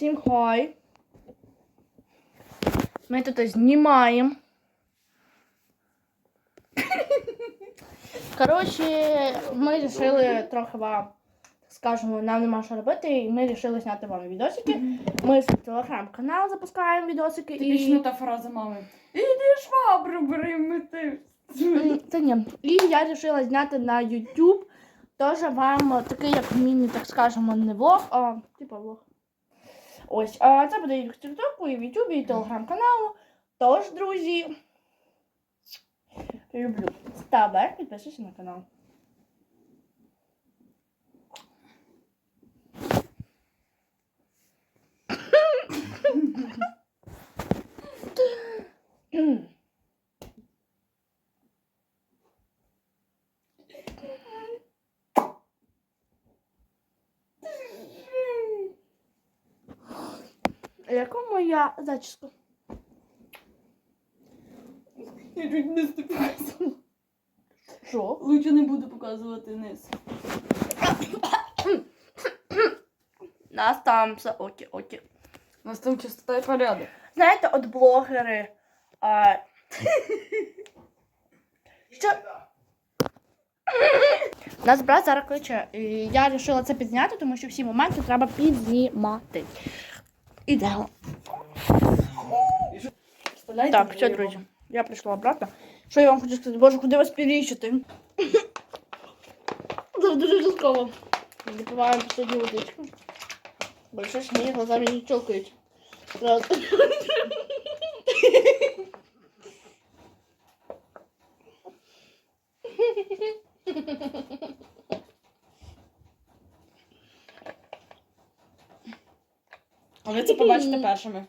Всім хай. Ми тут знімаємо. Коротше, ми вирішили трохи вам, скажемо, нам нема що робити, і ми вирішили зняти вам відосики. Ми з телеграм-канал запускаємо відосики. Типічна І... та фраза мами. Іди швабру бери мити. Та ні. І я вирішила зняти на YouTube. Теж вам такий, як міні, так скажемо, не влог, а типу влог. Ось, а це буде і в TikTok, і в Ютубі, і телеграм-каналу. Тож, друзі, люблю. Став лайк, підписуйся на канал. Яка моя зачіска? Я чуть не ступилася. Що? Лучше не буду показувати низ. Нас там все окі, окі. У нас там чистота і порядок. Знаєте, от блогери. А... Що? Нас брат зараз кличе. І я вирішила це підзняти, тому що всі моменти треба підзнімати. Ідемо. Так, все, друзі. Я прийшла обратно. Що я вам хочу сказати? Боже, куди вас періщити? Це дуже ризиково. Запиваємо последню водичку. Больше ж мені глазами не чокають. Раз. А ви це побачите першими.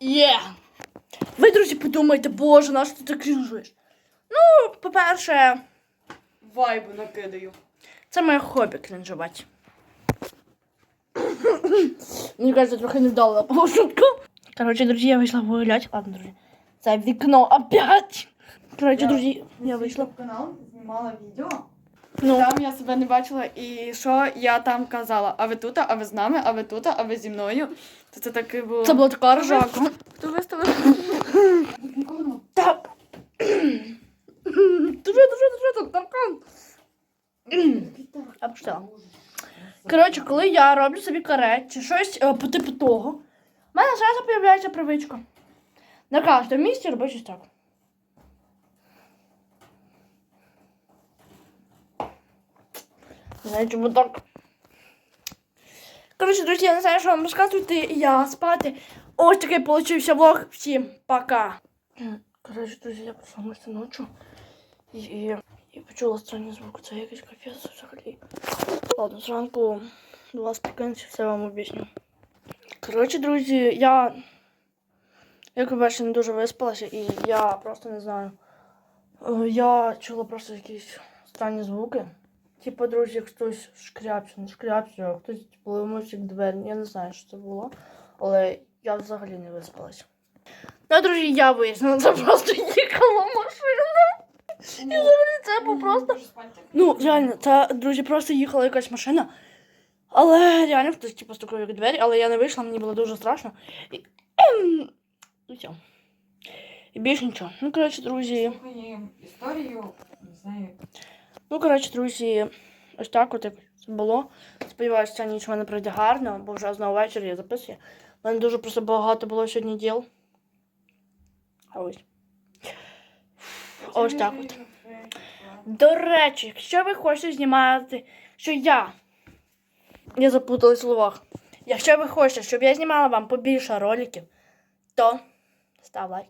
Є! Ви, друзі, подумайте, боже, на що ти так крінжуєш? Ну, по-перше, Вайбу накидаю. це моє хобі крінжувати. Мені кажется, трохи невдало була шутка. Короче, друзі, я вийшла гулять. Ладно, друзі. Це вікно опять. Короче, друзі, я вийшла. канал, знімала відео. Ну, Там я себе не бачила, і що я там казала? А ви тут, а ви з нами, а ви тут, а ви зі мною. То це таке було. це була така ржака. Хто виставив? Так. Дуже, дуже, дуже тут таркан. Я пішла. Коротше, коли я роблю собі каре чи щось е, по типу того, в мене зразу з'являється привичка. На кожному місці робити щось так. Не знаю, так. Коротше, друзі, я не знаю, що вам розказувати. Я спати. Ось такий получився влог. Всім пока. Коротше, друзі, я проснулася ночі. І, і, і почула странні звуки. Це якийсь капець взагалі. Ладно, зранку до вас все вам об'ясню. Коротше, друзі, я, як ви не дуже виспалася, і я просто не знаю. Е, Я чула просто якісь странні звуки. Типу, друзі, хтось шкрябся, не шкрябся, хтось типу, двері. Я не знаю, що це було, але я взагалі не виспалася. Ну, друзі, я вияснила, це просто їхала машина. І взагалі це був просто. Ну, реально, це, друзі, просто їхала якась машина. Але реально хтось типу стукав як двері, але я не вийшла, мені було дуже страшно. І, ем, і все. І більше нічого. Ну, коротше, друзі. Слухаємо історію, не знаю. Ну, коротше, друзі, ось так от це було. Сподіваюся, ця ніч в мене пройде гарно, бо вже знову ввечері я записую. У мене дуже просто багато було сьогодні діл. А ось. Ось так от. До речі, якщо ви хочете знімати, що я. Я заплуталась в словах. Якщо ви хочете, щоб я знімала вам побільше роликів, то став лайк.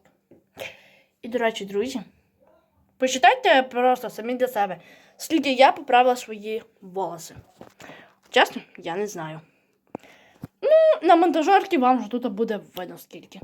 І, до речі, друзі, почитайте просто самі для себе, скільки я поправила свої волоси. Чесно, я не знаю. Ну, на монтажерці вам вже тут буде видно скільки.